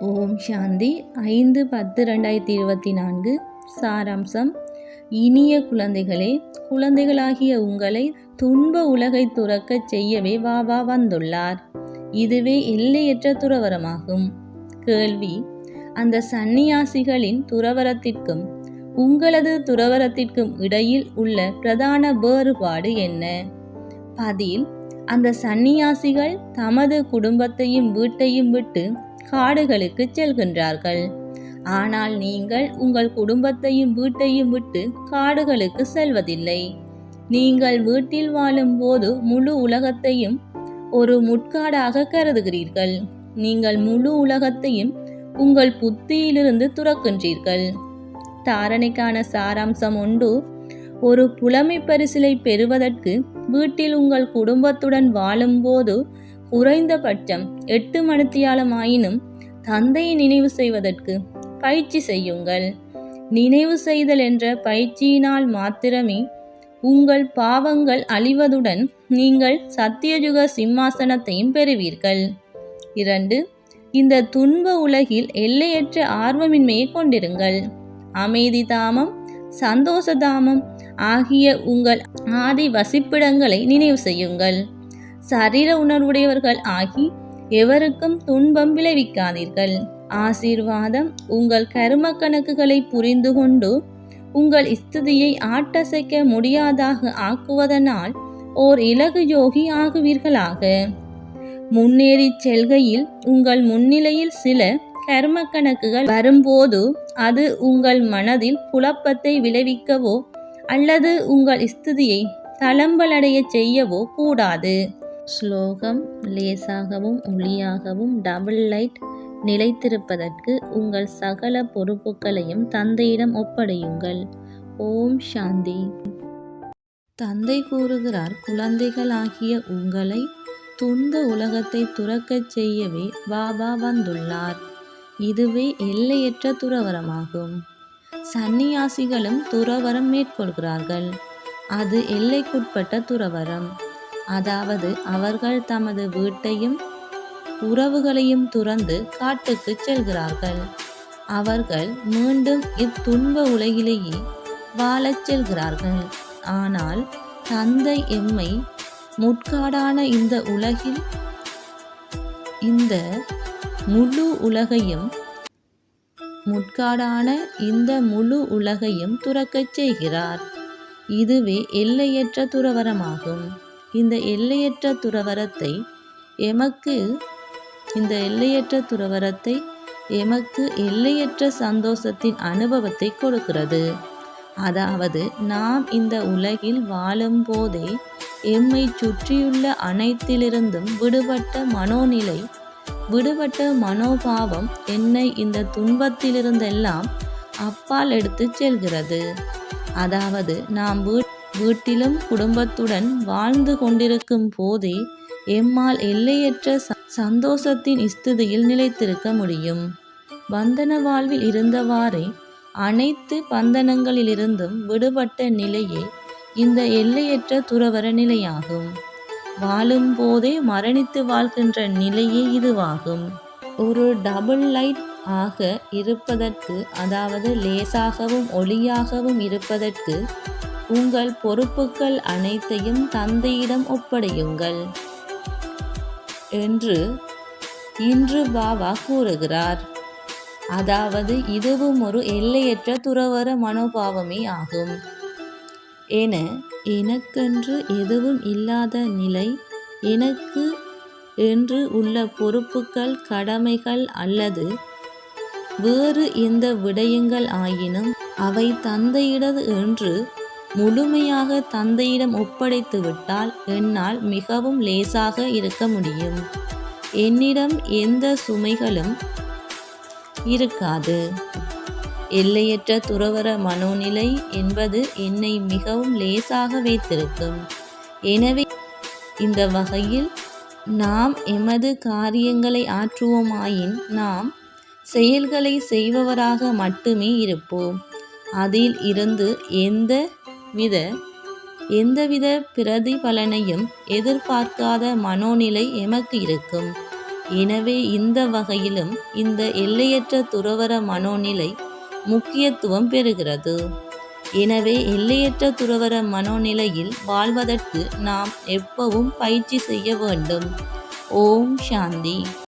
ஓம் சாந்தி. ஐந்து பத்து ரெண்டாயிரத்தி இருபத்தி நான்கு. சாராம்சம். இனிய குழந்தைகளே குழந்தைகளாகிய உங்களை துன்ப உலகை துறக்கச் செய்யவே வாவா வந்துள்ளார். இதுவே எல்லையற்ற துறவரமாகும். கேள்வி. அந்த சந்நியாசிகளின் துறவரத்திற்கும் உங்களது துறவரத்திற்கும் இடையில் உள்ள பிரதான வேறுபாடு என்ன? பதில். அந்த சந்நியாசிகள் தமது குடும்பத்தையும் வீட்டையும் விட்டு காடுகளுக்கு செல்கின்றார்கள். ஆனால் நீங்கள் உங்கள் குடும்பத்தையும் வீட்டையும் விட்டு காடுகளுக்கு செல்வதில்லை. நீங்கள் வீட்டில் வாழும் போது முழு உலகத்தையும் ஒரு முட்காடாக கருதுகிறீர்கள். நீங்கள் முழு உலகத்தையும் உங்கள் புத்தியிலிருந்து துறக்கின்றீர்கள். தாரணைக்கான சாராம்சம் உண்டு ஒரு புலமை பரிசிலை பெறுவதற்கு வீட்டில் உங்கள் குடும்பத்துடன் வாழும்போது குறைந்தபட்சம் எட்டு மணித்தியாலம் ஆயினும் தந்தையை நினைவு செய்வதற்கு பயிற்சி செய்யுங்கள். நினைவு செய்தல் என்ற பயிற்சியினால் மாத்திரமே உங்கள் பாவங்கள் அழிவதுடன் நீங்கள் சத்தியயுக சிம்மாசனத்தையும் பெறுவீர்கள். இரண்டு இந்த துன்ப உலகில் எல்லையற்ற ஆர்வமின்மையை கொண்டிருங்கள். அமைதி தாமம் சந்தோஷ தாமம் ஆகிய உங்கள் ஆதி வசிப்பிடங்களை நினைவு செய்யுங்கள். சரீர உணர்வுடையவர்கள் ஆகி எவருக்கும் துன்பம் விளைவிக்காதீர்கள். ஆசீர்வாதம் உங்கள் கரும கணக்குகளை புரிந்து கொண்டு உங்கள் ஸ்துதியை ஆட்டசைக்க முடியாதாக ஆக்குவதனால் ஓர் இலகு யோகி ஆகுவீர்களாக. முன்னேறி செல்கையில் உங்கள் முன்னிலையில் சில கர்ம கணக்குகள் வரும்போது அது உங்கள் மனதில் குழப்பத்தை விளைவிக்கவோ அல்லது உங்கள் ஸ்துதியை தளம்பலடைய செய்யவோ கூடாது. ஸ்லோகம் லேசாகவும் ஒளியாகவும் டபுள் லைட் நிலைத்திருப்பதற்கு உங்கள் சகல பொறுப்புகளையும் தந்தையிடம் ஒப்படையுங்கள். ஓம் சாந்தி. தந்தை கூறுகிறார் குழந்தைகளாகிய உங்களை துன்ப உலகத்தை துறக்கச் செய்யவே பாபா வந்துள்ளார். இதுவே எல்லையற்ற துறவரமாகும். சந்நியாசிகளும் துறவரம் மேற்கொள்கிறார்கள். அது எல்லைக்குட்பட்ட துறவரம். அதாவது அவர்கள் தமது வீட்டையும் உறவுகளையும் துறந்து காட்டுக்கு செல்கிறார்கள். அவர்கள் மீண்டும் இத்துன்ப உலகிலேயே வாழச் செல்கிறார்கள். ஆனால் தந்தை எம்மை முட்காடான இந்த உலகில் இந்த முழு உலகையும் முட்காடான இந்த முழு உலகையும் துறக்கச் செய்கிறார். இதுவே எல்லையற்ற துறவரமாகும். இந்த எல்லையற்ற துறவரத்தை எமக்கு இந்த எல்லையற்ற துறவரத்தை எமக்கு எல்லையற்ற சந்தோஷத்தின் அனுபவத்தை கொடுக்கிறது. அதாவது நாம் இந்த உலகில் வாழும் போதே எம்மை சுற்றியுள்ள அனைத்திலிருந்தும் விடுபட்ட மனோநிலை விடுபட்ட மனோபாவம் என்னை இந்த துன்பத்திலிருந்தெல்லாம் அப்பால் எடுத்து செல்கிறது. அதாவது நாம் வீட்டிலும் குடும்பத்துடன் வாழ்ந்து கொண்டிருக்கும் போதே எம்மால் எல்லையற்ற சந்தோஷத்தின் ஸ்திதியில் நிலைத்திருக்க முடியும். பந்தன வாழ்வில் இருந்தவாறே அனைத்து பந்தனங்களிலிருந்தும் விடுபட்ட நிலையே இந்த எல்லையற்ற துறவர நிலையாகும். வாழும் போதே மரணித்து வாழ்கின்ற நிலையே இதுவாகும். ஒரு டபுள் லைட் ஆக இருப்பதற்கு அதாவது லேசாகவும் ஒளியாகவும் இருப்பதற்கு உங்கள் பொறுப்புகள் அனைத்தையும் தந்தையிடம் ஒப்படையுங்கள் என்று இன்று பாபா கூறுகிறார். அதாவது இதுவும் ஒரு எல்லையற்ற துறவர மனோபாவமே ஆகும். என எனக்கென்று எதுவும் இல்லாத நிலை எனக்கு என்று உள்ள பொறுப்புகள் கடமைகள் அல்லது வேறு எந்த விடயங்கள் ஆயினும் அவை தந்தையிடது என்று முழுமையாக தந்தையிடம் ஒப்படைத்துவிட்டால் என்னால் மிகவும் லேசாக இருக்க முடியும். என்னிடம் எந்த சுமைகளும் இருக்காது. எல்லையற்ற துறவர மனோநிலை என்பது என்னை மிகவும் லேசாக வைத்திருக்கும். எனவே இந்த வகையில் நாம் எமது காரியங்களை ஆற்றுவோமாயின் நாம் செயல்களை செய்பவராக மட்டுமே இருப்போம். அதில் இருந்து எந்த வித எந்தவித பிரதிபலனையும் எதிர்பார்க்காத மனோநிலை எமக்கு இருக்கும். எனவே இந்த வகையிலும் இந்த எல்லையற்ற துறவர மனோநிலை முக்கியத்துவம் பெறுகிறது. எனவே எல்லையற்ற துறவர மனோநிலையில் வாழ்வதற்கு நாம் எப்பவும் பயிற்சி செய்ய வேண்டும். ஓம் சாந்தி.